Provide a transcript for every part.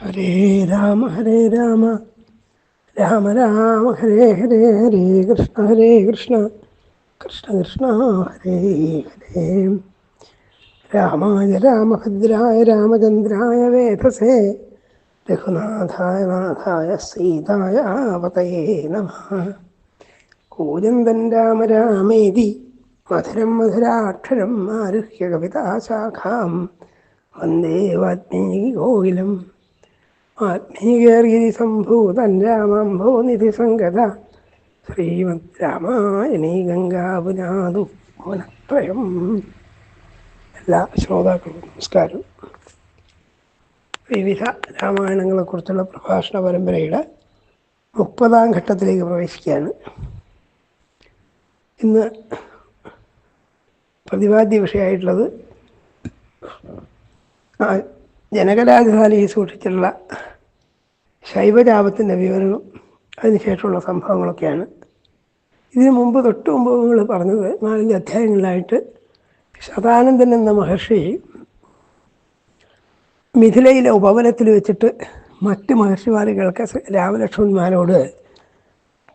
ഹരേ രാമ ഹരേ രാമ. രാമ രാമ ഹരേ ഹരേ ഹരേ കൃഷ്ണ ഹരേ കൃഷ്ണ. കൃഷ്ണ കൃഷ്ണ ഹരേ ഹരേ. രാമായ രാമഭദ്രായ രാമചന്ദ്രായ വേധസേ രഘുനാഥായ നാഥായ സീതായ പതയേ നമ. കൂജന്തൻ രാമ രാമേതി. മധുരം മധുരാക്ഷരം ആരുഹ്യ കവിതാശാഖാം വന്ദേ വാത്മീകി കോകിലം ആത്മീകേർഗിരി സംഭൂതൻ രാമംഭോ നിധി സംഗത ശ്രീമദ് രാമായണീ ഗംഗാപുനാദു ഭുവനത്രയം എല്ലാ ശ്രോതാക്കൾക്കും നമസ്കാരം. വിവിധ രാമായണങ്ങളെക്കുറിച്ചുള്ള പ്രഭാഷണ പരമ്പരയുടെ മുപ്പതാം ഘട്ടത്തിലേക്ക് പ്രവേശിക്കുകയാണ്. ഇന്ന് പ്രതിപാദ്യ വിഷയമായിട്ടുള്ളത് ജനകരാജധാനിയിൽ സൂക്ഷിച്ചിട്ടുള്ള ശൈവജാപത്തിന്റെ വിവരണവും അതിനുശേഷമുള്ള സംഭവങ്ങളൊക്കെയാണ്. ഇതിനു മുമ്പ് തൊട്ട് മുമ്പ് നിങ്ങൾ പറഞ്ഞത് നാലഞ്ച് അധ്യായങ്ങളിലായിട്ട് ശതാനന്ദൻ എന്ന മഹർഷി മിഥിലയിലെ ഉപവനത്തിൽ വെച്ചിട്ട് മറ്റ് മഹർഷിമാരുകൾക്ക് രാമലക്ഷ്മണന്മാരോട്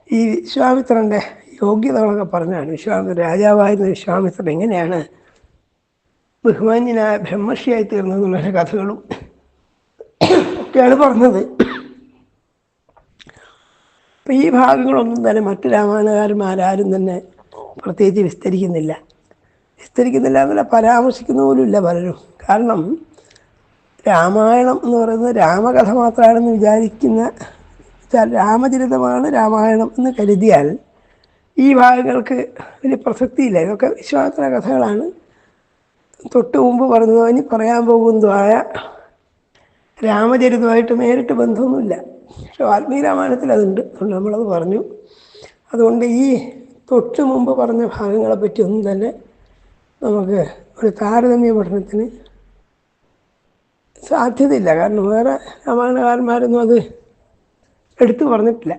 ഈ വിശ്വാമിത്രന്റെ യോഗ്യതകളൊക്കെ പറഞ്ഞാണ് വിശ്വാമിത്ര രാജാവായിരുന്ന വിശ്വാമിത്രൻ എങ്ങനെയാണ് ബഹുമാന്യനായ ബ്രഹ്മർഷിയായി തീർന്നതെന്നുള്ള കഥകളും ഒക്കെയാണ് പറഞ്ഞത്. അപ്പം ഈ ഭാഗങ്ങളൊന്നും തന്നെ മറ്റു രാമായണകാരന്മാരാരും തന്നെ പ്രത്യേകിച്ച് വിസ്തരിക്കുന്നില്ല. വിസ്തരിക്കുന്നില്ല എന്നല്ല പരാമർശിക്കുന്ന പോലുമില്ല പലരും. കാരണം രാമായണം എന്ന് പറയുന്നത് രാമകഥ മാത്രമാണെന്ന് വിചാരിക്കുന്ന രാമചരിതമാണ് രാമായണം എന്ന് കരുതിയാൽ ഈ ഭാഗങ്ങൾക്ക് വലിയ പ്രസക്തിയില്ല. ഇതൊക്കെ വിശ്വാസ കഥകളാണ്. തൊട്ട് മുമ്പ് പറഞ്ഞതോ ഇനി പറയാൻ പോകുന്നതുമായ രാമചരിതമായിട്ട് നേരിട്ട് ബന്ധമൊന്നുമില്ല. പക്ഷെ രാമായണത്തിൽ അതുണ്ട്. അതുകൊണ്ട് നമ്മളത് പറഞ്ഞു. അതുകൊണ്ട് ഈ തൊട്ട് മുമ്പ് പറഞ്ഞ ഭാഗങ്ങളെ പറ്റി ഒന്നും തന്നെ നമുക്ക് ഒരു താരതമ്യ പഠനത്തിന് സാധ്യതയില്ല. കാരണം വേറെ രാമായണകാരന്മാരൊന്നും അത് എടുത്തു പറഞ്ഞിട്ടില്ല.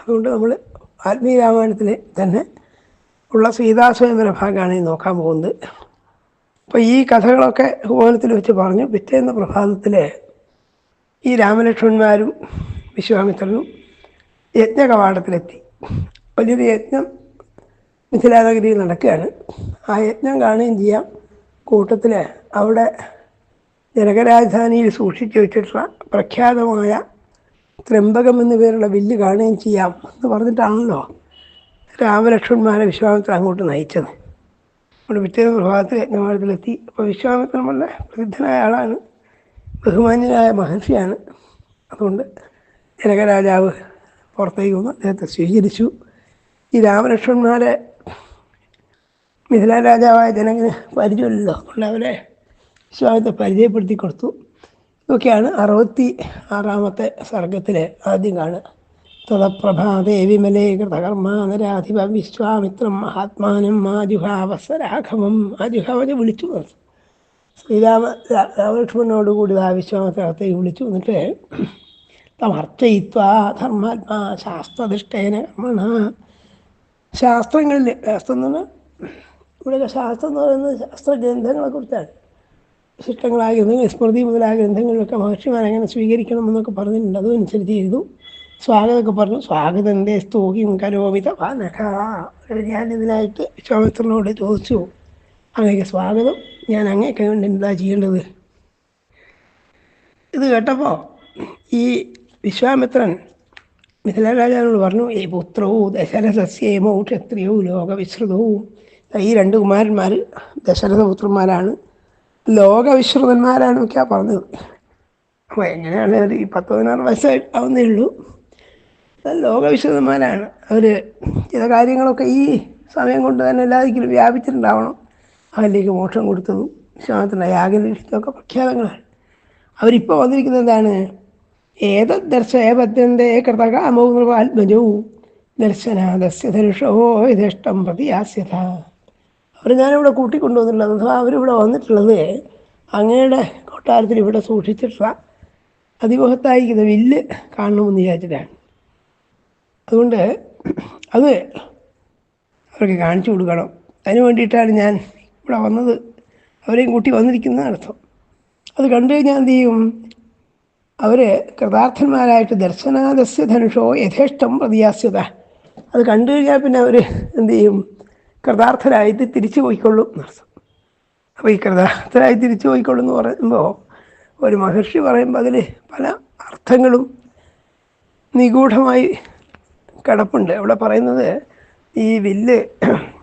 അതുകൊണ്ട് നമ്മൾ ആത്മീയ രാമായണത്തിൽ തന്നെ ഉള്ള സീതാസ്വയംവര ഭാഗമാണ് ഈ നോക്കാൻ പോകുന്നത്. അപ്പോൾ ഈ കഥകളൊക്കെ ഉപകരണത്തിൽ വെച്ച് പറഞ്ഞു. പിറ്റേന്ന പ്രഭാതത്തിൽ ഈ രാമലക്ഷ്മണന്മാരും വിശ്വാമിത്രനും യജ്ഞകവാടത്തിലെത്തി. വലിയൊരു യജ്ഞം മിഥിലാനഗരിയിൽ നടക്കുകയാണ്. ആ യജ്ഞം കാണുകയും ചെയ്യാം. കൂട്ടത്തിൽ അവിടെ ജനകരാജധാനിയിൽ സൂക്ഷിച്ചു വെച്ചിട്ടുള്ള പ്രഖ്യാതമായ ത്രംബകം എന്നു പേരുള്ള വില്ല് കാണുകയും ചെയ്യാം എന്ന് പറഞ്ഞിട്ടാണല്ലോ രാമലക്ഷ്മണന്മാരെ വിശ്വാമിത്രൻ അങ്ങോട്ട് നയിച്ചത്. അവിടെ പിറ്റേന്ന് പ്രഭാതത്തിൽ യജ്ഞമാനത്തിലെത്തി അപ്പോൾ വിശ്വാമിത്രൻ വളരെ പ്രസിദ്ധനായ ആളാണ്. ബഹുമാന്യനായ മഹർഷിയാണ്. അതുകൊണ്ട് ജനകരാജാവ് പുറത്തേക്ക് വന്നു. അദ്ദേഹത്തെ സ്വീകരിച്ചു. ഈ രാമലക്ഷ്മണന്മാരെ മിഥില രാജാവായ ജനകിന് പരിചയമില്ലല്ലോ. അതുകൊണ്ട് അവരെ വിശ്വാസത്തെ പരിചയപ്പെടുത്തി കൊടുത്തു. ഇതൊക്കെയാണ് അറുപത്തി ആറാമത്തെ സർഗത്തിലെ ആദ്യം കാണുക. തദപ്രഭാതേ വിമലേ കൃതകർമാനരാധിപ വിശ്വാമിത്രം മഹാത്മാനം മാജുഹാവസരാഘവം മാജുഹാവനെ വിളിച്ചു ശ്രീരാമ രാമലക്ഷ്മണനോടുകൂടി ആ വിശ്വാമിത്രത്തേക്ക് വിളിച്ചു. എന്നിട്ട് തമർച്ചയിത്വ ധർമാത്മാ ശാസ്ത്രധിഷ്ഠേന കർമ്മണ. ശാസ്ത്രങ്ങളിൽ ശാസ്ത്രം എന്ന് പറഞ്ഞാൽ ഇവിടെയൊക്കെ ശാസ്ത്രം എന്ന് പറയുന്നത് ശാസ്ത്രഗ്രന്ഥങ്ങളെ കുറിച്ചാണ്. വിശിഷ്ടങ്ങളായ ഗ്രന്ഥങ്ങൾ സ്മൃതി മുതലായ ഗ്രന്ഥങ്ങളിലൊക്കെ മഹർഷിമാർ എങ്ങനെ സ്വീകരിക്കണം എന്നൊക്കെ പറഞ്ഞിട്ടുണ്ട്. അതനുസരിച്ച് ചെയ്തു സ്വാഗതമൊക്കെ പറഞ്ഞു. സ്വാഗതന്റെ സ്തൂഹിം കരോമിത വാനഖ ഞാൻ ഇതിനായിട്ട് വിശ്വാമിത്രനോട് ചോദിച്ചു. അങ്ങേക്ക് സ്വാഗതം. ഞാൻ അങ്ങേക്ക് വേണ്ടി എന്താ ചെയ്യേണ്ടത്? ഇത് കേട്ടപ്പോൾ ഈ വിശ്വാമിത്രൻ മിഥിലരാജാവിനോട് പറഞ്ഞു ഏ പുത്രവും ദശരഥസ്യമോ ക്ഷത്രിയവും ലോകവിശ്രുതവും ഈ രണ്ട് കുമാരന്മാർ ദശരഥപുത്രന്മാരാണ് ലോകവിശ്രുതന്മാരാണെന്നൊക്കെയാണ് പറഞ്ഞത്. അപ്പോൾ എങ്ങനെയാണ് അവർ ഈ പത്ത് പതിനാറ് വയസ്സായിട്ടാവുന്നേ ഉള്ളൂ ലോകവിശ്രുതന്മാരാണ്. അവർ ചില കാര്യങ്ങളൊക്കെ ഈ സമയം കൊണ്ട് തന്നെ എല്ലാതിക്കലും വ്യാപിച്ചിട്ടുണ്ടാവണം. അതിലേക്ക് മോക്ഷം കൊടുത്തതും വിശ്വാസത്തിന്റെ യാഗനിഷ്ഠമൊക്കെ പ്രഖ്യാതങ്ങളാണ് അവരിപ്പോൾ വന്നിരിക്കുന്നത് എന്താണ്? ഏത ദർശയഭദ്രന്റെ കൃതകാമവും ആത്മജവും ദർശനാദസ്യ ധനുഷോ യഥേഷ്ടം പ്രതിയാസ്യത അവർ ഞാനിവിടെ കൂട്ടിക്കൊണ്ടുവന്നിട്ടുള്ളത് അഥവാ അവരിവിടെ വന്നിട്ടുള്ളത് അങ്ങയുടെ കൊട്ടാരത്തിൽ ഇവിടെ സൂക്ഷിച്ചിട്ടുള്ള അതിമഹത്തായിരിക്കുന്ന വില്ല് കാണണമെന്ന് വിചാരിച്ചിട്ടാണ്. അതുകൊണ്ട് അത് അവർക്ക് കാണിച്ചു കൊടുക്കണം. അതിന് വേണ്ടിയിട്ടാണ് ഞാൻ ഇവിടെ വന്നത്. അവരെയും കൂട്ടി വന്നിരിക്കുന്നതാണ് അർത്ഥം. അത് കണ്ടു കഴിഞ്ഞാൽ എന്ത് ചെയ്യും? അവർ കൃതാർത്ഥന്മാരായിട്ട് ദർശനാദസ്യ ധനുഷോ യഥേഷ്ടം പ്രതിയാസ്യത. അത് കണ്ടു കഴിഞ്ഞാൽ പിന്നെ അവർ എന്ത് ചെയ്യും? കൃതാർത്ഥരായിട്ട് തിരിച്ചു പോയിക്കൊള്ളും എന്നർത്ഥം അപ്പോൾ ഈ കൃതാർത്ഥരായി തിരിച്ചു പോയിക്കൊള്ളും എന്ന് പറയുമ്പോൾ ഒരു മഹർഷി പറയുമ്പോൾ അതിൽ പല അർത്ഥങ്ങളും നിഗൂഢമായി കിടപ്പുണ്ട്. അവിടെ പറയുന്നത് ഈ വില്ല്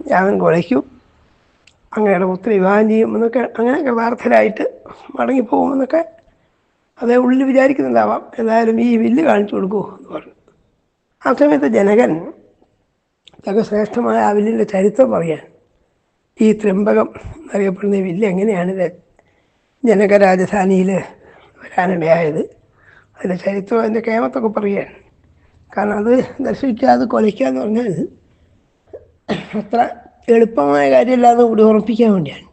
ഞാൻ കുലയ്ക്കും. അങ്ങയുടെ പുത്രി വിവാഹം ചെയ്യും എന്നൊക്കെ അങ്ങനെ കൃതാർത്ഥരായിട്ട് മടങ്ങിപ്പോകുമെന്നൊക്കെ അതേ ഉള്ളിൽ വിചാരിക്കുന്നുണ്ടാവാം. ഏതായാലും ഈ വില്ല് കാണിച്ചു കൊടുക്കൂ എന്ന് പറഞ്ഞു. ആ സമയത്ത് ജനകൻ തക ശ്രേഷ്ഠമായ ആ വില്ലിന്റെ ചരിത്രം പറയാൻ ഈ ത്രിമ്പകം എന്നറിയപ്പെടുന്ന വില്ല് എങ്ങനെയാണ് ജനകരാജധാനിയിൽ ജനക രാജധാനിയിൽ വരാനിടയായത്? അതിന്റെ ചരിത്രം അതിന്റെ കേമത്തൊക്കെ പറയാൻ. കാരണം അത് ദർശിക്കാതെ കൊലയ്ക്കുക എന്ന് പറഞ്ഞാൽ അത്ര എളുപ്പമായ കാര്യമല്ലാതെ കൂടി ഉറപ്പിക്കാൻ വേണ്ടിയാണ്.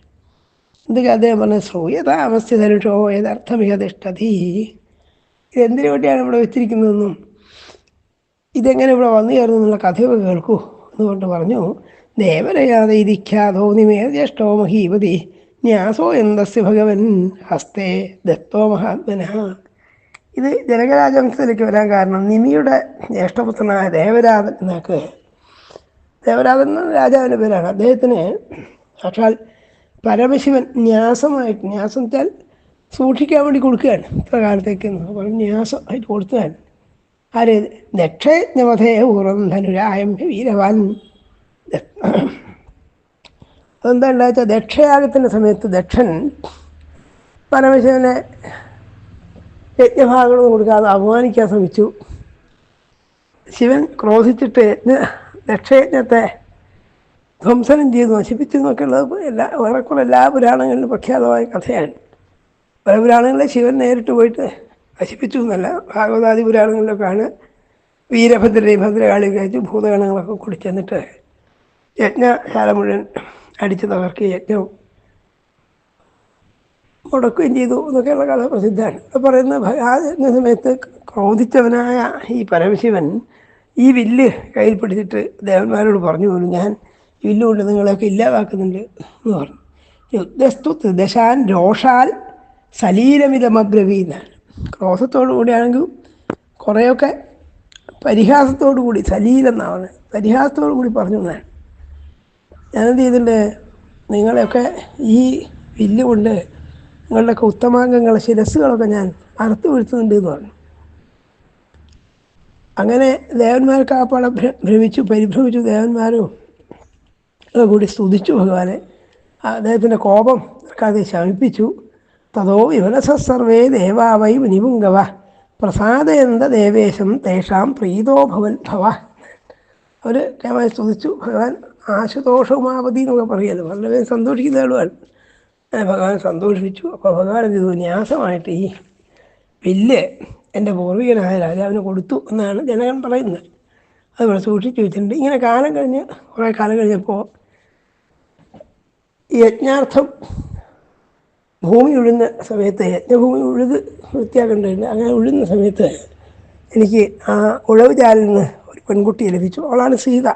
എന്തൊക്കെ അദ്ദേഹം പറഞ്ഞ ശ്രൂയതാമസ്യ ധനുഷോ യഥർത്ഥമികതിഷ്ടതി ഇതെന്തിനു വേണ്ടിയാണ് ഇവിടെ വെച്ചിരിക്കുന്നതെന്നും ഇതെങ്ങനെ ഇവിടെ വന്നു ചേർന്നു എന്നുള്ള കഥയൊക്കെ കേൾക്കൂ എന്നുകൊണ്ട് പറഞ്ഞു. ദേവരയാതെ ഇരിക്കാതോ നിമേ ജ്യേഷ്ഠോ മഹീപതി ന്യാസോ എന്തസ് ഭഗവൻ ഹസ്തേ ദത്തോ മഹാത്മന. ഇത് ജനകരാജവംശത്തിലേക്ക് വരാൻ കാരണം നിമിയുടെ ജ്യേഷ്ഠപുത്രനായ ദേവരാജൻ എന്നാക്ക് ദേവരാജൻ രാജാവിന്റെ പേരാണ്. അദ്ദേഹത്തിന് സാക്ഷാൽ പരമശിവൻ ന്യാസമായിട്ട് ന്യാസം വെച്ചാൽ സൂക്ഷിക്കാൻ വേണ്ടി കൊടുക്കുകയാണ് ഇത്ര കാലത്തേക്ക് അപ്പോൾ ന്യാസം ആയിട്ട് കൊടുത്തതാണ് ആര്? ദക്ഷയജ്ഞമധേ പൂർവം ധനുരായം വീരവാൻ. അതെന്താ ഉണ്ടാച്ചാൽ ദക്ഷയാഗത്തിന്റെ സമയത്ത് ദക്ഷൻ പരമശിവനെ യജ്ഞഭാഗങ്ങളൊന്നും കൊടുക്കാതെ അപമാനിക്കാൻ ശ്രമിച്ചു. ശിവൻ ക്രോധിച്ചിട്ട് യജ്ഞ ദക്ഷയജ്ഞത്തെ ധ്വംസനം ചെയ്തു നശിപ്പിച്ചു എന്നൊക്കെയുള്ളത് എല്ലാ ഏറെക്കുറെ എല്ലാ പുരാണങ്ങളിലും പ്രഖ്യാതമായ കഥയാണ്. പല പുരാണങ്ങളിലെ ശിവൻ നേരിട്ട് പോയിട്ട് നശിപ്പിച്ചു എന്നല്ല. ഭാഗവതാദി പുരാണങ്ങളിലൊക്കെയാണ് വീരഭദ്രയും ഭദ്രകാളി കഴിച്ച് ഭൂതഗണങ്ങളൊക്കെ കുടിച്ചെന്നിട്ട് ചെന്നിട്ട് യജ്ഞശാല മുഴുവൻ അടിച്ചു തകർക്കുക യജ്ഞവും മുടക്കുകയും ചെയ്തു എന്നൊക്കെയുള്ള കഥ പ്രസിദ്ധമാണ് പറയുന്ന ആ സമയത്ത് ക്രോധിച്ചവനായ ഈ പരമശിവൻ ഈ വില്ല് കയ്യിൽ പിടിച്ചിട്ട് ദേവന്മാരോട് പറഞ്ഞു പോലും ഞാൻ ഈ വില്ല് കൊണ്ട് നിങ്ങളെയൊക്കെ ഇല്ലാതാക്കുന്നുണ്ട് എന്ന് പറഞ്ഞു. യുദ്ധസ്തു ദശാൻ രോഷാൽ സലീലമിതമബ്രവീന്നാണ് ക്രോസത്തോടു കൂടിയാണെങ്കിൽ കുറേയൊക്കെ പരിഹാസത്തോടു കൂടി സലീലെന്നാണ് പരിഹാസത്തോടു കൂടി പറഞ്ഞു എന്നാണ്. ഞാനെന്ത് ചെയ്തിട്ടുണ്ട്? നിങ്ങളെയൊക്കെ ഈ വില്ല് കൊണ്ട് നിങ്ങളുടെയൊക്കെ ഉത്തമാംഗങ്ങളെ ശിരസ്സുകളൊക്കെ ഞാൻ അറുത്തു വീഴ്ത്തുന്നുണ്ട് എന്ന് പറഞ്ഞു. അങ്ങനെ ദേവന്മാർക്ക് ആ പടം ഭ്ര- ഭ്രമിച്ചു പരിഭ്രമിച്ചു. ദേവന്മാരും കൂടി സ്തുതിച്ചു ഭഗവാനെ. അദ്ദേഹത്തിന്റെ കോപം നിൽക്കാതെ ശമിപ്പിച്ചു. തതോ വിമനസ സർവേ ദേവാവൈ മുനിപുങ്കവ. പ്രസാദയന്ത ദേവേശം തേഷാം പ്രീതോ ഭവൻ ഭവ അവർ കേമായി സ്തുതിച്ചു. ഭഗവാൻ ആശുതോഷവുമാവതി എന്നൊക്കെ പറയുന്നത്. വളരെ സന്തോഷിക്കുന്ന ആളുമാണ് ഭഗവാൻ സന്തോഷിപ്പിച്ചു. അപ്പോൾ ഭഗവാൻ എന്ത് ന്യാസമായിട്ട് ഈ വില്ല് എന്റെ പൂർവികനായ രാജാവിന് കൊടുത്തു എന്നാണ് ജനകൻ പറയുന്നത്. അതുപോലെ സൂക്ഷിച്ചു വെച്ചിട്ടുണ്ട്. ഇങ്ങനെ കാലം കഴിഞ്ഞ് കുറേ കാലം കഴിഞ്ഞപ്പോൾ യജ്ഞാർത്ഥം ഭൂമി ഉഴുന്ന സമയത്ത് യജ്ഞഭൂമി ഉഴുത് വൃത്തിയാക്കേണ്ടതുണ്ട് അങ്ങനെ ഉഴുന്ന സമയത്ത് എനിക്ക് ആ ഉഴവ് ചാലിൽ നിന്ന് ഒരു പെൺകുട്ടിയെ ലഭിച്ചു. അവളാണ് സീത.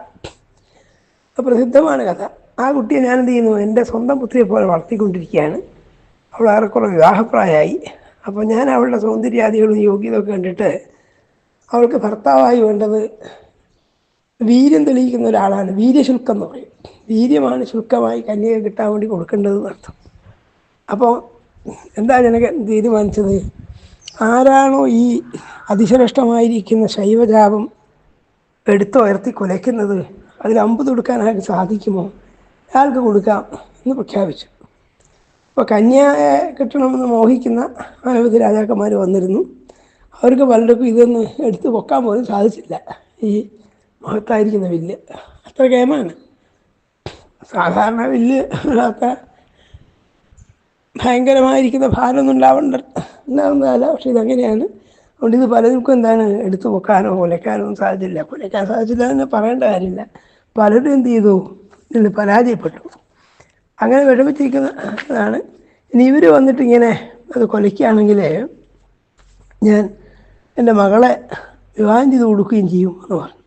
പ്രസിദ്ധമാണ് കഥ. ആ കുട്ടിയെ ഞാനെന്ത് ചെയ്യുന്നു? എന്റെ സ്വന്തം പുത്രിയെ പോലെ വളർത്തിക്കൊണ്ടിരിക്കുകയാണ്. അവൾ ഏറെക്കുറെ വിവാഹപ്രായമായി. അപ്പോൾ ഞാൻ അവളുടെ സൗന്ദര്യാദികളും യോഗ്യതയൊക്കെ കണ്ടിട്ട് അവൾക്ക് ഭർത്താവായി വേണ്ടത് വീര്യം തെളിയിക്കുന്ന ഒരാളാണ്. വീര്യശുൽക്കം എന്ന് പറയും. വീര്യമാണ് ശുൽക്കമായി കന്യക കിട്ടാൻ വേണ്ടി കൊടുക്കേണ്ടത് അർത്ഥം. അപ്പോൾ എന്താ ജനകൻ തീരുമാനിച്ചത്? ആരാണോ ഈ അതിശ്രേഷ്ഠമായിരിക്കുന്ന ശൈവജാപം എടുത്തുയർത്തി കുലയ്ക്കുന്നത്? അതിൽ അമ്പ് കൊടുക്കാൻ സാധിക്കുമോ? അയാൾക്ക് കൊടുക്കാം എന്ന് പ്രഖ്യാപിച്ചു. അപ്പോൾ കന്യയെ കിട്ടണമെന്ന് മോഹിക്കുന്ന അനവധി രാജാക്കന്മാർ വന്നിരുന്നു. അവർക്ക് പലർക്കും ഇതൊന്ന് എടുത്ത് പൊക്കാൻ പോലും സാധിച്ചില്ല. ഈ മഹത്തായിരിക്കുന്ന വില്ല്. അത്ര കേമാണ്. സാധാരണ വില്ല് ഇല്ലാത്ത ഭയങ്കരമായിരിക്കുന്ന ഭാരമൊന്നും ഉണ്ടാവേണ്ട ഉണ്ടാവുന്നതല്ല. പക്ഷെ ഇതങ്ങനെയാണ്. അതുകൊണ്ട് ഇത് പലർക്കും എന്താണ് എടുത്തു പൊക്കാനോ കൊലക്കാനോ ഒന്നും സാധിച്ചില്ല. കൊലക്കാൻ സാധിച്ചില്ല എന്ന് പറയേണ്ട കാര്യമില്ല. പലരും എന്ത് ചെയ്തു? ഇതിൽ പരാജയപ്പെട്ടു. അങ്ങനെ വിഷമിച്ചിരിക്കുന്നതാണ് ഇനി ഇവർ വന്നിട്ട് ഇങ്ങനെ അത് കൊലയ്ക്കുകയാണെങ്കിൽ ഞാൻ എന്റെ മകളെ വിവാഹം ചെയ്ത് കൊടുക്കുകയും ചെയ്യും എന്ന് പറഞ്ഞു.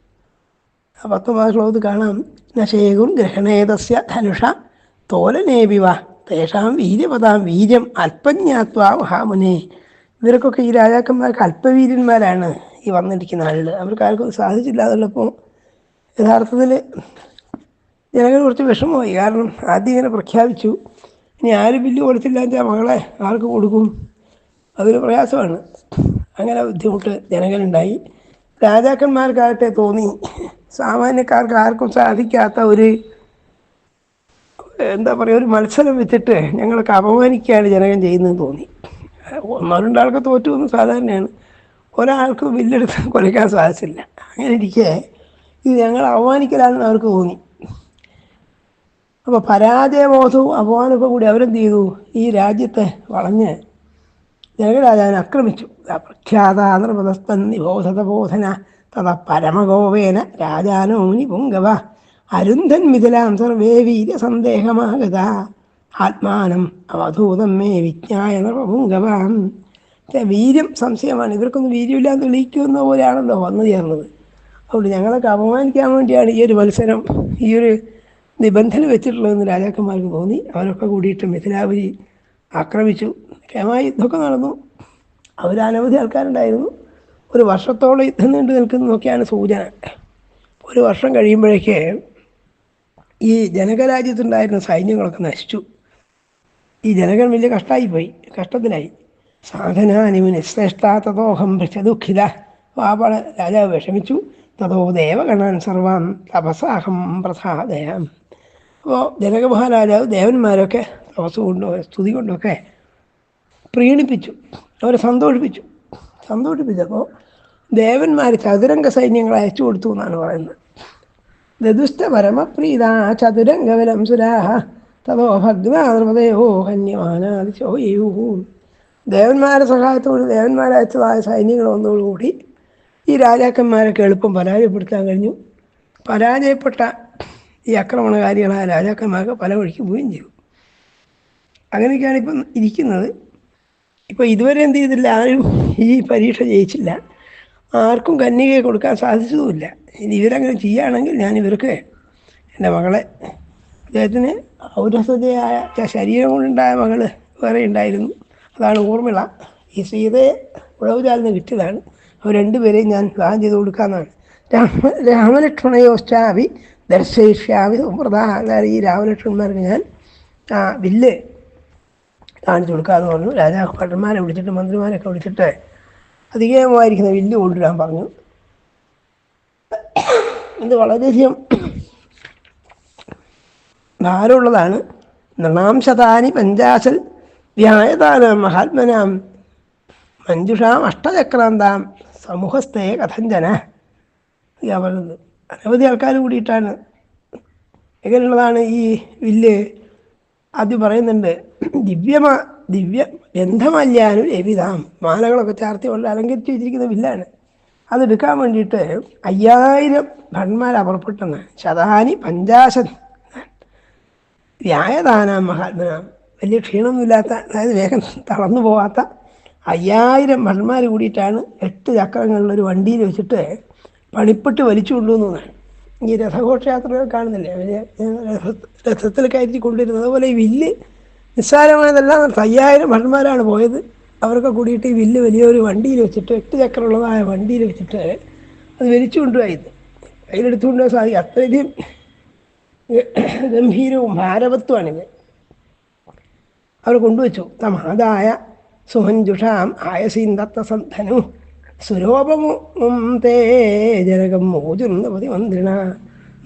ആ പത്തൊമ്പതാം ശ്ലോകത്ത് കാണാം. നശേകും ഗ്രഹണേതസ്യ ധനുഷ തോലനേപിവ തേഷാം വീര്യപതാം വീര്യം അല്പജ്ഞാത്വാ മഹാമുനെ. ഇവർക്കൊക്കെ ഈ രാജാക്കന്മാർക്ക് അല്പവീര്യന്മാരാണ് ഈ വന്നിരിക്കുന്ന ആളുകൾ അവർക്ക് ആർക്കും സാധിച്ചില്ല എന്നുള്ളപ്പോൾ യഥാർത്ഥത്തിൽ ജനങ്ങൾ കുറച്ച് വിഷമമായി. കാരണം ആദ്യം ഇങ്ങനെ പ്രഖ്യാപിച്ചു. ഇനി ആരും ബില്ല് കൊടുത്തില്ല എന്റെ മകളെ ആർക്ക് കൊടുക്കും? അതൊരു പ്രയാസമാണ്. അങ്ങനെ ബുദ്ധിമുട്ട് ജനങ്ങളുണ്ടായി രാജാക്കന്മാർക്കാകട്ടെ തോന്നി. സാമാന്യക്കാർക്ക് ആർക്കും സാധിക്കാത്ത ഒരു എന്താ പറയുക ഒരു മത്സരം വെച്ചിട്ട് ഞങ്ങൾക്ക് അപമാനിക്കുകയാണ് ജനകം ചെയ്യുന്നതെന്ന് തോന്നി. ഒന്നോ രണ്ടാൾക്ക് തോറ്റു എന്ന് സാധാരണയാണ്. ഒരാൾക്ക് ബില്ലെടുത്ത് കുറയ്ക്കാൻ സാധിച്ചില്ല. അങ്ങനെ ഇരിക്കെ ഇത് ഞങ്ങൾ അപമാനിക്കലാണെന്ന് അവർക്ക് തോന്നി. അപ്പോൾ പരാജയബോധവും അപമാനവും കൂടി അവരെന്ത് ചെയ്തു ഈ രാജ്യത്തെ വളഞ്ഞ് ജനകരാജാവിനെ ആക്രമിച്ചു. പ്രഖ്യാത ബോധത നിബോധതബോധന തഥ പരമഗോവേന രാജാനോനി പുങ്കവ അരുന്ധൻ മിഥിലാം സർവേ വീര്യ സന്ദേഹമാകത ആത്മാനം അവധൂതം മേ വിജ്ഞായ നൃപപുങ്കവാം. വീര്യം സംശയമാണ്. ഇവർക്കൊന്നും വീര്യമില്ലാന്ന് തെളിയിക്കുന്ന പോലെയാണല്ലോ വന്നു ചേർന്നത്. അതുകൊണ്ട് ഞങ്ങളൊക്കെ അപമാനിക്കാൻ വേണ്ടിയാണ് ഈ ഒരു മത്സരം ഈ ഒരു നിബന്ധന വെച്ചിട്ടുള്ളതെന്ന് രാജാക്കന്മാർക്ക് തോന്നി. അവരൊക്കെ കൂടിയിട്ട് മിഥിലാപുരി ആക്രമിച്ചു. കേമായ യുദ്ധമൊക്കെ നടന്നു. അവരനവധി ആൾക്കാരുണ്ടായിരുന്നു. ഒരു വർഷത്തോളം യുദ്ധം നീണ്ടു നിൽക്കുന്നതൊക്കെയാണ് സൂചന. ഒരു വർഷം കഴിയുമ്പോഴേക്ക് ഈ ജനകരാജ്യത്തുണ്ടായിരുന്ന സൈന്യങ്ങളൊക്കെ നശിച്ചു. ഈ ജനകൻ വലിയ കഷ്ടമായിപ്പോയി കഷ്ടത്തിലായി. സാധനാനിമിന് ശ്രേഷ്ഠ തതോഹം ദുഃഖിത വാപള രാജാവ് വിഷമിച്ചു. തതോ ദേവഗണൻ സർവാം തപസാഹം പ്രസാദയാം. അപ്പോൾ ജനക മഹാരാജാവ് ദേവന്മാരൊക്കെ തപസ് കൊണ്ടോ സ്തുതി കൊണ്ടൊക്കെ പ്രീണിപ്പിച്ചു. അവരെ സന്തോഷിപ്പിച്ചു. സന്തോഷിപ്പിച്ചപ്പോൾ ദേവന്മാർ ചതുരംഗ സൈന്യങ്ങൾ അയച്ചു കൊടുത്തു എന്നാണ് പറയുന്നത്. ദതുഷ്ട പരമപ്രീത ചതുരംഗവലം സുരാഹ തതോ ഭഗ്നാർമതയോ ഹന്യമാനാദിശോയൂ ദേവന്മാരുടെ സഹായത്തോട് ദേവന്മാരയച്ചതായ സൈന്യങ്ങൾ വന്നതോടുകൂടി ഈ രാജാക്കന്മാരൊക്കെ എളുപ്പം പരാജയപ്പെടുത്താൻ കഴിഞ്ഞു. പരാജയപ്പെട്ട ഈ ആക്രമണകാരികളായ രാജാക്കന്മാർക്ക് പല വഴിക്ക് പോവുകയും ചെയ്തു അങ്ങനെയൊക്കെയാണ് ഇപ്പം ഇരിക്കുന്നത്. ഇപ്പോൾ ഇതുവരെ എന്ത് ചെയ്തില്ല ആരും ഈ പരീക്ഷ ജയിച്ചില്ല. ആർക്കും കന്യകയെ കൊടുക്കാൻ സാധിച്ചതുമില്ല. ഇനി ഇവരങ്ങനെ ചെയ്യുകയാണെങ്കിൽ ഞാൻ ഇവർക്ക് എന്റെ മകളെ അദ്ദേഹത്തിന് ഔരസതയായ ശരീരം കൊണ്ടുണ്ടായ മകൾ വേറെ ഉണ്ടായിരുന്നു. അതാണ് ഓർമ്മയുള്ള ഈ സീതയെ ഉഴവുചാലിൽ നിന്ന് കിട്ടിയതാണ്. അവർ രണ്ടുപേരെയും ഞാൻ വിവാഹം ചെയ്ത് കൊടുക്കാമെന്നാണ്. രാമ രാമലക്ഷ്മണയോശ്ചാവി ദർശയിഷ്യാവി സുപ്രധാ അതായത് ഈ രാമലക്ഷ്മണന്മാർക്ക് ഞാൻ ആ വില്ല് കാണിച്ചു കൊടുക്കാമെന്ന് പറഞ്ഞു. രാജാവ് വിളിച്ചിട്ട് മന്ത്രിമാരൊക്കെ വിളിച്ചിട്ട് അധികമായിരിക്കുന്ന വില്ല് കൊണ്ടുവരാൻ പറഞ്ഞു. ഇത് വളരെയധികം ഭാരമുള്ളതാണ്. നൃണാംശതാനി പഞ്ചാശൽ വ്യായതാനാം മഹാത്മനാം മഞ്ജുഷാം അഷ്ടചക്രാന്താം സമൂഹസ്ഥയെ കഥഞ്ചന. പറയുന്നത് അനവധി ആൾക്കാർ കൂടിയിട്ടാണ്. എങ്ങനെയുള്ളതാണ് ഈ വില്ല്. ആദ്യം പറയുന്നുണ്ട് ദിവ്യമ ദിവ്യ ബന്ധമല്ലാനും രവിതാം മാലകളൊക്കെ ചാർത്തി കൊണ്ട് അലങ്കരിച്ച് വെച്ചിരിക്കുന്ന വില്ലാണ്. അതെടുക്കാൻ വേണ്ടിയിട്ട് അയ്യായിരം ഭണ്മാർ പുറപ്പെട്ടെന്ന് ശതാനി പഞ്ചാശത് വ്യായദാനാം മഹാത്മനാം. വലിയ ക്ഷീണമൊന്നുമില്ലാത്ത അതായത് വേഗം തളർന്നു പോവാത്ത അയ്യായിരം ഭണ്മാർ കൂടിയിട്ടാണ് എട്ട് ചക്രങ്ങളിലൊരു വണ്ടിയിൽ വെച്ചിട്ട് പണിപ്പെട്ട് വലിച്ചു കൊണ്ടുവന്നതാണ് ഈ രഥഘോഷയാത്രകൾ കാണുന്നില്ലേ? അവർ രഥത്തിൽ കയറ്റി കൊണ്ടുവരുന്നത്. അതുപോലെ ഈ വില്ല് നിസ്സാരമായതെല്ലാം അയ്യായിരം ഭടന്മാരാണ് പോയത്. അവരൊക്കെ കൂടിയിട്ട് ഈ വില്ല് വലിയൊരു വണ്ടിയിൽ വെച്ചിട്ട് എട്ട് ചക്രമുള്ളതായ വണ്ടിയിൽ വെച്ചിട്ട് അത് വലിച്ചു കൊണ്ടുപോയത് കയ്യിലെടുത്തു കൊണ്ടുപോകാൻ സാധിക്കും അത്രയധികം ഗംഭീരവും ഭാരവത്വമാണിത്. അവർ കൊണ്ടുവച്ചു. തമാതായ സുഹഞ്ജുഷാം ആയസീന്തത്ത തേജരകം തേ ജനകം മോചുന്നപതി മന്ത്രിണ.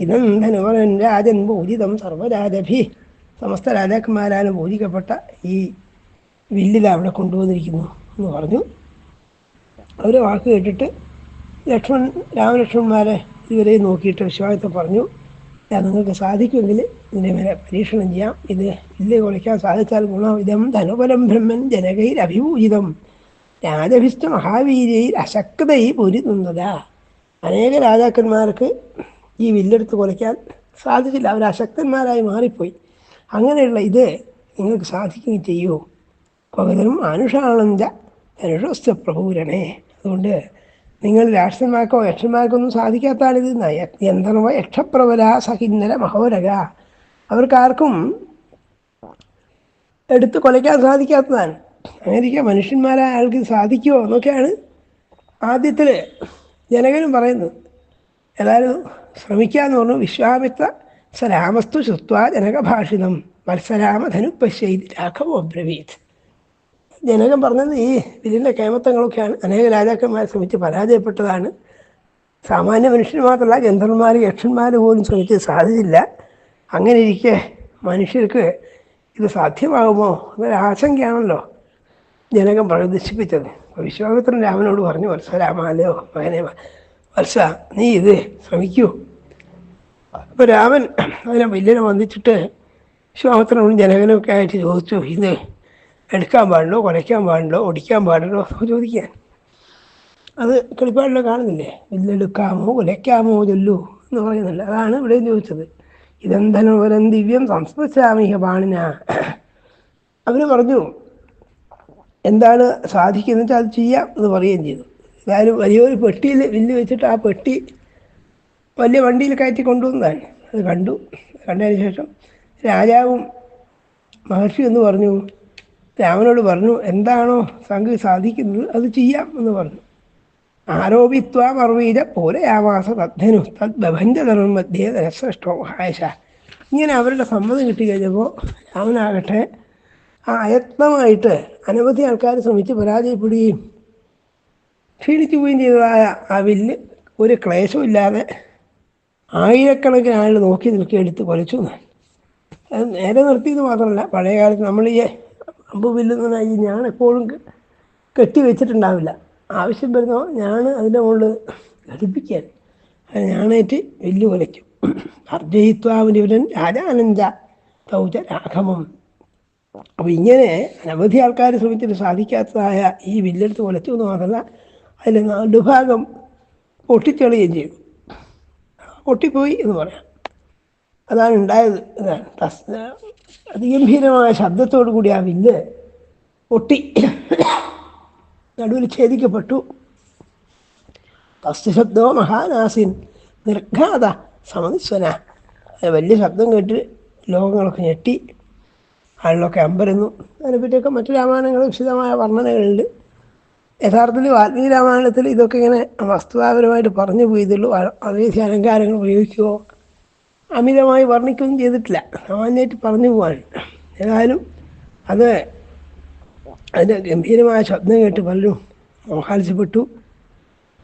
ഇതം ധനുവരൻ രാജൻ പൂജിതം സർവരാജഭി. സമസ്ത രാജാക്കന്മാരാണ് പൂജിക്കപ്പെട്ട ഈ വില്ലിത അവിടെ കൊണ്ടുവന്നിരിക്കുന്നു എന്ന് പറഞ്ഞു. അവർ വാക്ക് കേട്ടിട്ട് ലക്ഷ്മൺ രാമലക്ഷ്മണന്മാരെ ഇവരെ നോക്കിയിട്ട് വിശ്വാസത്തെ പറഞ്ഞു. നിങ്ങൾക്ക് സാധിക്കുമെങ്കിൽ ഇതിനെ മേലെ പരീക്ഷണം ചെയ്യാം. ഇത് ഇല്ല കുളിക്കാൻ സാധിച്ചാൽ ഗുണം ഇതം ധനുബലം ബ്രഹ്മൻ ജനകയിൽ അഭിപൂജിതം രാജഭിഷ്ട മഹാവീര്യയിൽ അശക്തയി പൊരുതുന്നതാ. അനേക രാജാക്കന്മാർക്ക് ഈ വില്ലെടുത്ത് കൊലയ്ക്കാൻ സാധിച്ചില്ല. അവർ അശക്തന്മാരായി മാറിപ്പോയി. അങ്ങനെയുള്ള ഇത് നിങ്ങൾക്ക് സാധിക്കുകയും ചെയ്യൂ. പകരം അനുഷാണന്ത ധനുഷസ്ഥ പ്രഭൂരണേ. അതുകൊണ്ട് നിങ്ങൾ രാഷ്ട്രന്മാർക്കോ യക്ഷന്മാർക്കോ ഒന്നും സാധിക്കാത്തതാണിത് നയ യന്ത്രമോ യക്ഷപ്രബല സഹിന്നര മഹോരക അവർക്കാർക്കും എടുത്ത് കൊലയ്ക്കാൻ സാധിക്കാത്തതാണ്. അങ്ങനെ മനുഷ്യന്മാരെ ആൾക്ക് സാധിക്കുമോ എന്നൊക്കെയാണ് ആദ്യത്തിൽ ജനകനും പറയുന്നത്. ഏതായാലും ശ്രമിക്കാന്ന് പറഞ്ഞു. വിശ്വാമിത്ര സരാമസ്തു ശ്രുത്വ ജനകഭാഷിതം. മത്സരാമധനു പശ്യൈതി. രാഘവോ ബ്രവീത്. പറഞ്ഞത് ഈ ഇതിന്റെ കേമത്തങ്ങളൊക്കെയാണ്. അനേക രാജാക്കന്മാർ ശ്രമിച്ച് പരാജയപ്പെട്ടതാണ്. സാമാന്യ മനുഷ്യന് മാത്രമല്ല ഗന്ധർവന്മാർ യക്ഷന്മാർ പോലും ശ്രമിച്ച് സാധിച്ചില്ല. അങ്ങനെ ഇരിക്കെ മനുഷ്യർക്ക് ഇത് സാധ്യമാകുമോ എന്നൊരു ആശങ്കയാണല്ലോ. ജനകം പ്രദർശിപ്പിച്ചത് വിശ്വാമിത്രൻ രാമനോട് പറഞ്ഞു വത്സ രാമാലയോ മകനെ വത്സ നീ ഇത് ശ്രമിക്കൂ. അപ്പോൾ രാമൻ അതിനെ വലിയനെ വന്നിച്ചിട്ട് വിശ്വാമിത്രനോടും ജനകനൊക്കെ ആയിട്ട് ചോദിച്ചു ഇത് എടുക്കാൻ പാടുണ്ടോ കുലയ്ക്കാൻ പാടുണ്ടോ ഒടിക്കാൻ പാടുണ്ടോ? ചോദിക്കാൻ. അത് കളിപ്പാടിലോ കാണുന്നില്ലേ? വില്ലെടുക്കാമോ കുലയ്ക്കാമോ ചൊല്ലൂ എന്ന് പറയുന്നില്ല അതാണ് ഇവിടെ ചോദിച്ചത്. ഇതെന്തനോരം ദിവ്യം സംസ്പൃശാമിക പാണിന. അവർ പറഞ്ഞു എന്താണ് സാധിക്കുന്നത് വെച്ചാൽ അത് ചെയ്യാം എന്ന് പറയുകയും ചെയ്തു. ഏതായാലും വലിയൊരു പെട്ടിയിൽ വില്ല് വെച്ചിട്ട് ആ പെട്ടി വലിയ വണ്ടിയിൽ കയറ്റി കൊണ്ടുവന്നതാണ് അത് കണ്ടു. കണ്ടതിന് ശേഷം രാജാവും മഹർഷി എന്ന് പറഞ്ഞു രാമനോട് പറഞ്ഞു എന്താണോ സംഗതി സാധിക്കുന്നത് അത് ചെയ്യാം എന്ന് പറഞ്ഞു. ആരോപിത്വാം അർവീജ പോരയാമാസ തദ്ധനു തദ്ബഭഞ്ജധർമ്മ മധ്യേ ധനശ്രേഷ്ഠോ ഹായശ. ഇങ്ങനെ അവരുടെ സമ്മതം കിട്ടി കഴിഞ്ഞപ്പോൾ രാമനാകട്ടെ ആ അയത്നമായിട്ട് അനവധി ആൾക്കാർ ശ്രമിച്ച് പരാജയപ്പെടുകയും ക്ഷീണിച്ചു പോവുകയും ചെയ്തതായ ആ വില്ല് ഒരു ക്ലേശമില്ലാതെ ആയിരക്കണക്കിന് ആളുകൾ നോക്കി നിൽക്കി എടുത്ത് കൊലച്ചു അത് നേരെ നിർത്തിയത് മാത്രമല്ല പഴയ കാലത്ത് നമ്മൾ ഈ അമ്പ് വില്ലുന്നതായി ഞാൻ എപ്പോഴും കെട്ടി വെച്ചിട്ടുണ്ടാവില്ല. ആവശ്യം വരുന്നോ ഞാൻ അതിന്റെ മുകളിൽ ഘടിപ്പിക്കാൻ. അത് ഞാനേറ്റ് വില്ല് കൊലയ്ക്കും. അർജയിത്വാവിനിവരൻ രാജാനന്ദ തൗജ രാഘവം അപ്പോൾ ഇങ്ങനെ അനവധി ആൾക്കാർ ശ്രമിച്ചിട്ട് സാധിക്കാത്തതായ ഈ വില്ലെടുത്ത് ഒലച്ചൊന്നും മാത്രമല്ല അതിൽ നടുഭാഗം പൊട്ടിച്ചെളിയുകയും ചെയ്യും പൊട്ടിപ്പോയി എന്ന് പറയാം. അതാണ് ഉണ്ടായത്. ഇതാണ് അതിഗംഭീരമായ ശബ്ദത്തോടു കൂടി ആ വില്ല് പൊട്ടി. നടുവിൽ ഛേദിക്കപ്പെട്ടു. തസ്തു ശബ്ദോ മഹാനാസിൻ നിർഘാത സമനിസ്വന വലിയ ശബ്ദം കേട്ട് ലോകങ്ങളൊക്കെ ഞെട്ടി. ആളിലൊക്കെ അമ്പരുന്നു. അതിനെപ്പറ്റിയൊക്കെ മറ്റു രാമായണങ്ങളും വിശദമായ വർണനകളുണ്ട്. യഥാർത്ഥത്തിൽ വാൽമീകി രാമായണത്തിൽ ഇതൊക്കെ ഇങ്ങനെ വസ്തുതാപരമായിട്ട് പറഞ്ഞു പോയതുള്ളൂ. അതേസി അലങ്കാരങ്ങൾ ഉപയോഗിക്കുകയോ അമിതമായി വർണിക്കുകയും ചെയ്തിട്ടില്ല. സാമാന്യമായിട്ട് പറഞ്ഞു പോവാൻ ഏതായാലും അത് അതിന്റെ ഗംഭീരമായ ശബ്ദം കേട്ട് പലരും മോഹാത്സ്യപ്പെട്ടു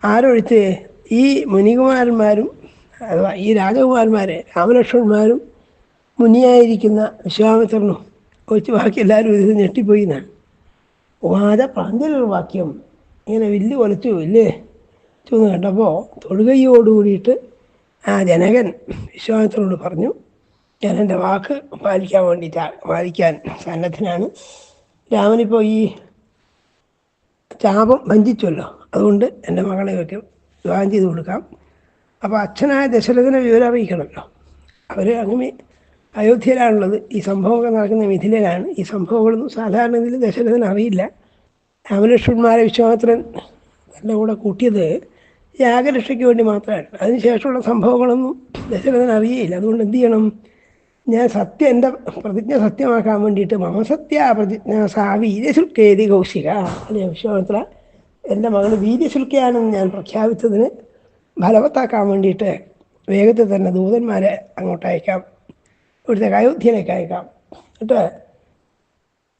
ആരൊഴിച്ച് ഈ മുനികുമാരന്മാരും അഥവാ ഈ രാജകുമാരന്മാരെ രാമലക്ഷ്മണന്മാരും മുനിയായിരിക്കുന്ന വിശ്വാമിത്രനും ഒഴിച്ച് ബാക്കി എല്ലാവരും ഇതിൽ ഞെട്ടിപ്പോയി എന്നാണ്. വാദ പ്രാഞ്ചലൊരു വാക്യം ഇങ്ങനെ വില്ല് കൊലച്ചു ഇല്ലേ ചൂന്ന് കണ്ടപ്പോൾ തൊടുകയോടുകൂടിയിട്ട് ആ ജനകൻ വിശ്വാമിത്രനോട് പറഞ്ഞു ഞാൻ എന്റെ വാക്ക് പാലിക്കാൻ വേണ്ടിയിട്ടാണ് പാലിക്കാൻ സന്നദ്ധനാണ്. രാമനിപ്പോൾ ഈ ചാപം വഞ്ചിച്ചുവല്ലോ അതുകൊണ്ട് എന്റെ മകളെ ഒക്കെ വിവാഹം ചെയ്ത് കൊടുക്കാം. അപ്പോൾ അച്ഛനായ ദശരഥനെ വിവരം അറിയിക്കണമല്ലോ. അവർ അങ്ങനെ അയോധ്യയിലാണുള്ളത്. ഈ സംഭവമൊക്കെ നടക്കുന്ന മിഥിലയിലാണ്. ഈ സംഭവങ്ങളൊന്നും സാധാരണ ഇതിൽ ദശരഥൻ അറിയില്ല. രാമലക്ഷ്മണന്മാരെ വിശ്വാമിത്രൻ തന്റെ കൂടെ കൂട്ടിയത് യാഗരക്ഷയ്ക്ക് വേണ്ടി മാത്രമാണ്. അതിനുശേഷമുള്ള സംഭവങ്ങളൊന്നും ദശരഥൻ അറിയില്ല അതുകൊണ്ട് എന്ത് ചെയ്യണം? ഞാൻ സത്യം എന്റെ പ്രതിജ്ഞ സത്യമാക്കാൻ വേണ്ടിയിട്ട് മമ സത്യ പ്രതിജ്ഞ സാ വീര്യശുൽക്കേതി കൗശിക അല്ലെ വിശ്വാമിത്ര എന്റെ മകൾ വീര്യശുൽക്കയാണെന്ന് ഞാൻ പ്രഖ്യാപിച്ചതിന് ഫലവത്താക്കാൻ വേണ്ടിയിട്ട് വേഗത്തിൽ തന്നെ ദൂതന്മാരെ അങ്ങോട്ട് അയക്കാം. ഇവിടുത്തെ അയോധ്യയിലേക്ക് അയക്കാം എന്നിട്ട്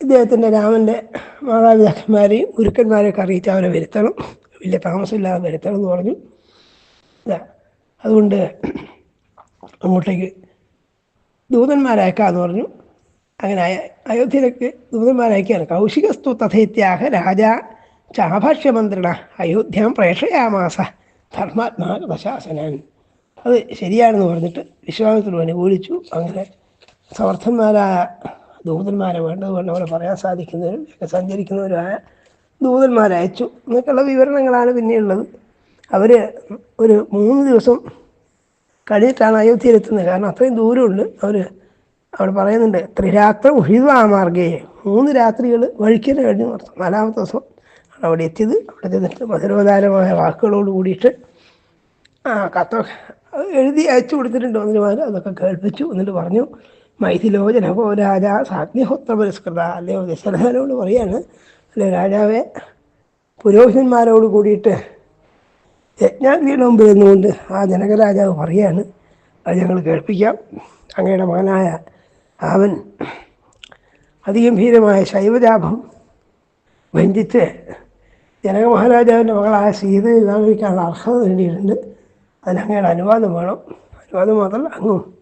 ഇദ്ദേഹത്തിന്റെ രാമന്റെ മാതാപിതാക്കന്മാരെയും ഗുരുക്കന്മാരെയൊക്കെ അറിയിച്ച് അവനെ വരുത്തണം. വലിയ താമസമില്ലാതെ വരുത്തണം എന്ന് പറഞ്ഞു. അതുകൊണ്ട് അങ്ങോട്ടേക്ക് ദൂതന്മാരയക്കാന്ന് പറഞ്ഞു. അങ്ങനെ അയ അയോധ്യയിലേക്ക് ദൂതന്മാരയക്കുകയാണ് കൗശികസ്തു തഥേത്യാഹ രാജ ചാഭാഷ്യമന്ത്രിണ അയോധ്യാം പ്രേക്ഷയാമാസ ധർമാത്മാ ദശാസനാൻ. അത് ശരിയാണെന്ന് പറഞ്ഞിട്ട് വിശ്വാമിത്രൻ അനുകൂലിച്ചു അങ്ങനെ സമർത്ഥന്മാരായ ദൂതന്മാരെ വേണ്ടത് അവരെ പറയാൻ സാധിക്കുന്നവരും സഞ്ചരിക്കുന്നവരുമായ ദൂതന്മാരെ അയച്ചു. എന്നൊക്കെയുള്ള വിവരണങ്ങളാണ് പിന്നെയുള്ളത്. അവർ ഒരു മൂന്ന് ദിവസം കഴിഞ്ഞിട്ടാണ് അയോധ്യയിലെത്തുന്നത്. കാരണം അത്രയും ദൂരമുണ്ട്. അവർ അവിടെ പറയുന്നുണ്ട് ത്രിരാത്ര ഉഹിതാമാർഗേ മൂന്ന് രാത്രികൾ വഴിക്കൽ കഴിഞ്ഞു നടത്തും നാലാമത്തെ ദിവസം ആണ് അവിടെ എത്തിയത്. അവിടെ ചെന്നിട്ട് മധുരോധാരമായ വാക്കുകളോട് കൂടിയിട്ട് ആ കത്തൊക്കെ എഴുതി അയച്ചു കൊടുത്തിട്ടുണ്ട് മന്ത്രിമാർ അതൊക്കെ കേൾപ്പിച്ചു എന്നിട്ട് പറഞ്ഞു. മൈഥിലോ ജനകോ രാജ സാഗ്നിഹോത്ര പുരസ്കൃത. അല്ലയോ ദശരഥനോട് പറയാണ്. അല്ലെ രാജാവെ പുരോഹിതന്മാരോട് കൂടിയിട്ട് യജ്ഞാഗ്നിയുടെ മുമ്പിൽ നിന്നുകൊണ്ട് ആ ജനകരാജാവ് പറയാണ്. അത് ഞങ്ങൾ കേൾപ്പിക്കാം. അങ്ങയുടെ മകനായ അവൻ അതിഗംഭീരമായ ശൈവജാപം വഞ്ചിച്ച് ജനക മഹാരാജാവിന്റെ മകളായ സീതയെ വിവാഹിക്കാനുള്ള അർഹത നേടിയിട്ടുണ്ട്. അതിനങ്ങയുടെ അനുവാദം വേണം. അനുവാദം മാത്രമല്ല അങ്ങും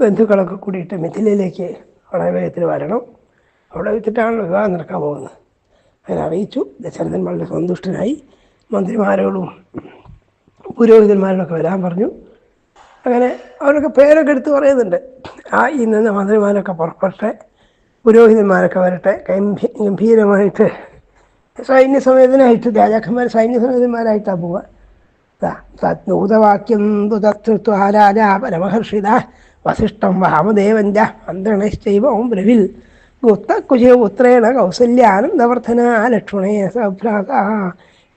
ബന്ധുക്കളൊക്കെ കൂടിയിട്ട് മിഥിലയിലേക്ക് വളരെ വേഗത്തിൽ വരണം. അവിടെ വെച്ചിട്ടാണല്ലോ വിവാഹം നടക്കാൻ പോകുന്നത്. അങ്ങനെ അറിയിച്ചു. ദശരഥൻ വളരെ സന്തുഷ്ടനായി മന്ത്രിമാരോടും പുരോഹിതന്മാരോടൊക്കെ വരാൻ പറഞ്ഞു. അങ്ങനെ അവരൊക്കെ പേരൊക്കെ എടുത്ത് പറയുന്നുണ്ട്. ആ ഈ നിന്ന് മന്ത്രിമാരൊക്കെ പുറപ്പെട്ടെ പുരോഹിതന്മാരൊക്കെ വരട്ടെ. ഗംഭീ ഗംഭീരമായിട്ട് സൈന്യസമേതനായിട്ട് രാജാക്കന്മാർ സൈന്യസമേതന്മാരായിട്ടാണ് പോവുക. തൂതവാക്യം തുതൃത്വ രാജാ പരമഹർഷിത വസിഷ്ഠം വാമദേവഞ്ച മന്ത്രണശ്ചൈവം ബ്രവിൽ. ഗുപ്തകുശ പുത്രേണ കൗസല്യാനന്ദവർദ്ധന ലക്ഷ്മണേ സഭ്രാത.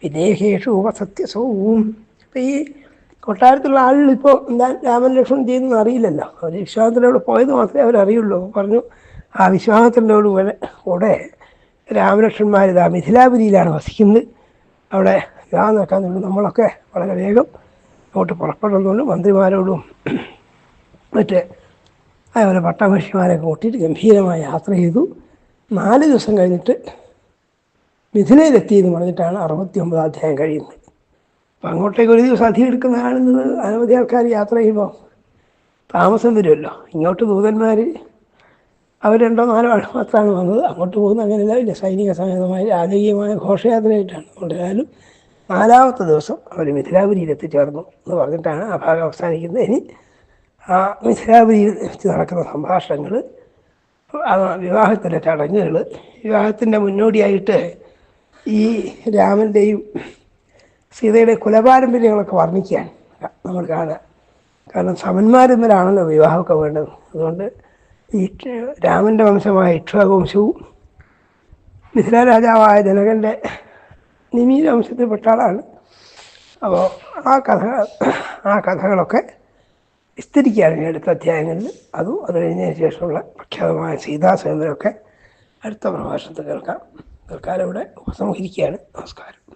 വിദേഹേഷു സത്യസവും അപ്പം ഈ കൊട്ടാരത്തിലുള്ള ആളുകൾ ഇപ്പോൾ എന്താ രാമൻ ലക്ഷ്മണൻ ചെയ്യുന്നതെന്ന് അറിയില്ലല്ലോ. അവർ വിശ്വാസത്തിലൂടെ പോയത് മാത്രമേ അവരറിയുള്ളൂ. പറഞ്ഞു ആ വിശ്വാസത്തിലൂടെ കൂടെ രാമലക്ഷ്മന്മാർ ഇതാ മിഥിലാപുരിയിലാണ് വസിക്കുന്നത്. അവിടെ വിവാഹം നോക്കാൻ നമ്മളൊക്കെ വളരെ വേഗം അങ്ങോട്ട് പുറപ്പെടുന്നുണ്ട് മന്ത്രിമാരോടും മറ്റ് അതേപോലെ പട്ടാമഹിഷിമാരെ കൂട്ടിയിട്ട് ഗംഭീരമായ യാത്ര ചെയ്തു. നാല് ദിവസം കഴിഞ്ഞിട്ട് മിഥുനയിലെത്തി എന്ന് പറഞ്ഞിട്ടാണ് അറുപത്തി ഒമ്പതാം അധ്യായം കഴിയുന്നത്. അപ്പം അങ്ങോട്ടേക്ക് ഒരു ദിവസം അധികം എടുക്കുന്നതാണെന്ന് അനവധി ആൾക്കാർ യാത്ര ചെയ്യുമ്പോൾ താമസം വരുമല്ലോ. ഇങ്ങോട്ട് ദൂതന്മാർ അവർ രണ്ടോ നാലോ മാത്രമാണ് വന്നത്. അങ്ങോട്ട് പോകുന്ന അങ്ങനെയല്ല ഇല്ല സൈനിക സമേതമായ രാജകീയമായ ഘോഷയാത്രയായിട്ടാണ് കൊണ്ടുവരാനും. നാലാമത്തെ ദിവസം അവർ മിഥിലാപുരിയിൽ എത്തിച്ചേർന്നു എന്ന് പറഞ്ഞിട്ടാണ് ആ ഭാഗം അവസാനിക്കുന്നത്. ഇനി മിഥിലാപുരിയിൽ വെച്ച് നടക്കുന്ന സംഭാഷണങ്ങൾ വിവാഹത്തിന്റെ ചടങ്ങുകൾ വിവാഹത്തിന്റെ മുന്നോടിയായിട്ട് ഈ രാമന്റെയും സീതയുടെ കുലപാരമ്പര്യങ്ങളൊക്കെ വർണിക്കാൻ നമ്മൾ കാണുക കാരണം സമന്മാരെന്നലാണല്ലോ വിവാഹമൊക്കെ വേണ്ടത് അതുകൊണ്ട് ഈ രാമന്റെ വംശമായ ഇക്ഷവംശവും മിഥില രാജാവായ ജനകന്റെ നിമീര വംശത്തിൽപ്പെട്ട ആളാണ് അപ്പോൾ ആ കഥ ആ കഥകളൊക്കെ വിസ്തരിക്കുകയാണ് ഈ അടുത്ത അധ്യായങ്ങളിൽ. അതും അത് കഴിഞ്ഞതിന് ശേഷമുള്ള പ്രഖ്യാതമായ സീതാസേനയൊക്കെ അടുത്ത പ്രഭാഷണത്തിൽ കേൾക്കാം. തൽക്കാലം ഇവിടെ ഉപസംഹരിക്കുകയാണ്. നമസ്കാരം.